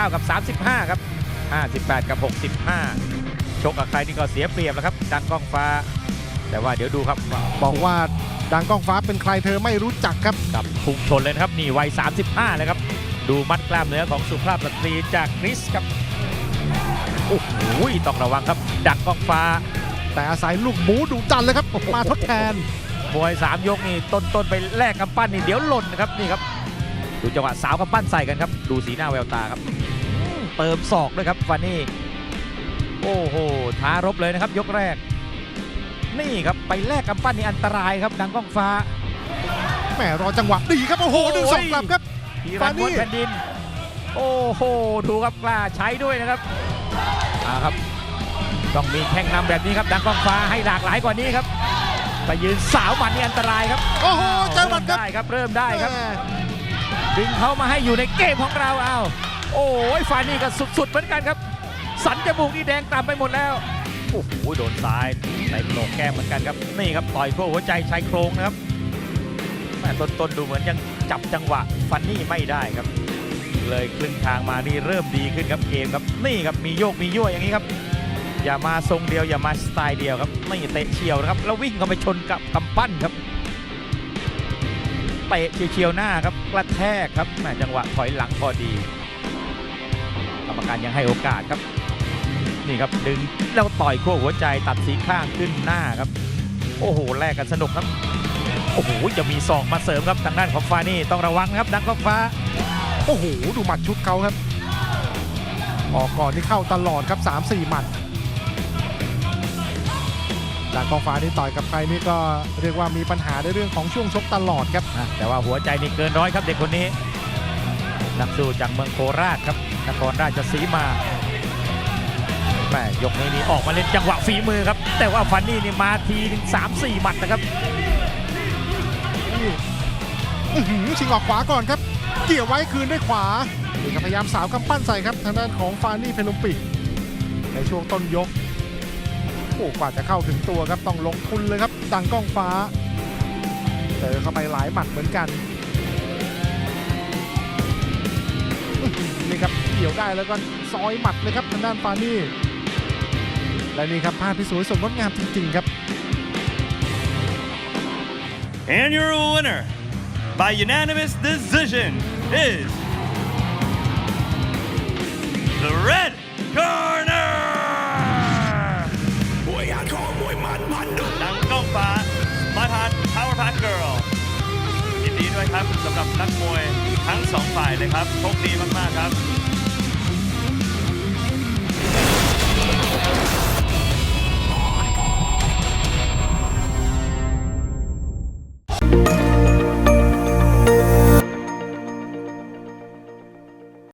59กับ 35 ครับ 58 กับ 65 ชกกับใครนี่ก็เสียเปรียบแล้วครับ ดังกล้องฟ้า แต่ว่าเดี๋ยวดูครับบอกว่าดังกล้องฟ้าเป็นใครเธอไม่รู้จักครับกับพุ่งชนเลยนะครับ นี่วัย 35 เลยครับ ดูมัดกล้ามเนื้อของสุภาพสตรีจากกริสครับโอ้โหต้องระวังครับ ดักกล้องฟ้า แต่อาศัยลูกหมูดุจันเลยครับมาทดแทนมวย3ยกนี่ต้นต้นๆไปแลกกำปั้นนี่เดี๋ยวหล่นนะครับนี่ครับ ดูจังหวะสาวกำปั้นใส่กันครับ ดูสีหน้าแววตาครับอืมเติมศอกด้วยครับฟานี่ โอ้โห ท้ารบเลยนะครับ ยกแรก นี่ครับไปแลกกำปั้นนี่อันตรายครับดังกล้องฟ้า แหมรอจังหวะดีครับโอ้โหโอ้ยหนึ่งสองกลับครับทีรันฟานี่บนแผ่นดิน โอ้โห ดูครับกล้าใช้ด้วยนะครับอ่าครับ ต้องมีแข้งนำแบบนี้ครับ ดังกล้องฟ้าให้หลากหลายกว่านี้ครับไปยืนสาวหมัดนี่อันตรายครับ โอ้โหเจอหมัดครับ ได้ครับ เริ่มได้ครับแหม ดึงเขามาให้อยู่ในเกมของเราเอาโอ้ยฟานี่ก็สุดๆเหมือนกันครับ สันจมูกนี่แดงตามไปหมดแล้วโอ้โหโดนซ้ายในโหนกแก้มเหมือนกันครับนี่ครับต่อยทั่วหัวใจชายโครงนะครับแม่ต้นๆดูเหมือนยังจับจังหวะฟันนี่ไม่ได้ครับ เลยครึ่งทางมานี่เริ่มดีขึ้นครับเกมครับนี่ครับมีโยกมียั่วอย่างนี้ครับ อย่ามาทรงเดียวอย่ามาสไตล์เดียวครับไม่เตะเฉียวนะครับแล้ววิ่งเข้าไปชนกับกำปั้นครับ เตะเฉียวๆหน้าครับกระแทกครับแม่จังหวะถอยหลังพอดีกรรมการยังให้โอกาสครับนี่ครับดึงแล้วต่อยขั้วหัวใจตัดสีข้างขึ้นหน้าครับ โอ้โหแลกกันสนุกครับโอ้โหจะมีศอกมาเสริมครับทางด้านของฟ้านี่ต้องระวังนะครับดังก็ฟ้าโอ้โหดูหมัดชุดเขาครับออกก่อนที่เข้าตลอดครับ 3-4 หมัด ดังกล้องฟ้านี่ต่อยกับใครนี่ก็เรียกว่ามีปัญหาในเรื่องของช่วงชกตลอดครับ อะแต่ว่าหัวใจนี่เกินร้อยครับเด็กคนนี้ นักสู้จากเมืองโคราชครับนครราชสีมาแม่ยกนี้นี่ออกมาเล่นจังหวะฝีมือครับ แต่ว่าฟันนี่นี่มาทีถึงสามสี่หมัดนะครับ อื้อหือชิงออกขวาก่อนครับ เกี่ยวไว้คืนด้วยขวานี่ก็พยายามสาวกำปั้นใส่ครับ ทางด้านของฟานี่เพลุมปิกในช่วงต้นยกโอ้กว่าจะเข้าถึงตัวครับต้องลงทุนเลยครับดังกล้องฟ้าเจอเข้าไปหลายหมัดเหมือนกันนี่ครับเกี่ยวได้แล้วก็ซอยหมัดเลยครับทางด้านฟานี่และนี่ครับภาพที่สวยสดงดงามจริงๆครับ And your winner by unanimous decision is the red corner ด้วยครับสำหรับนักมวยทั้งสองฝ่ายเลยครับโชคดีมากๆครับ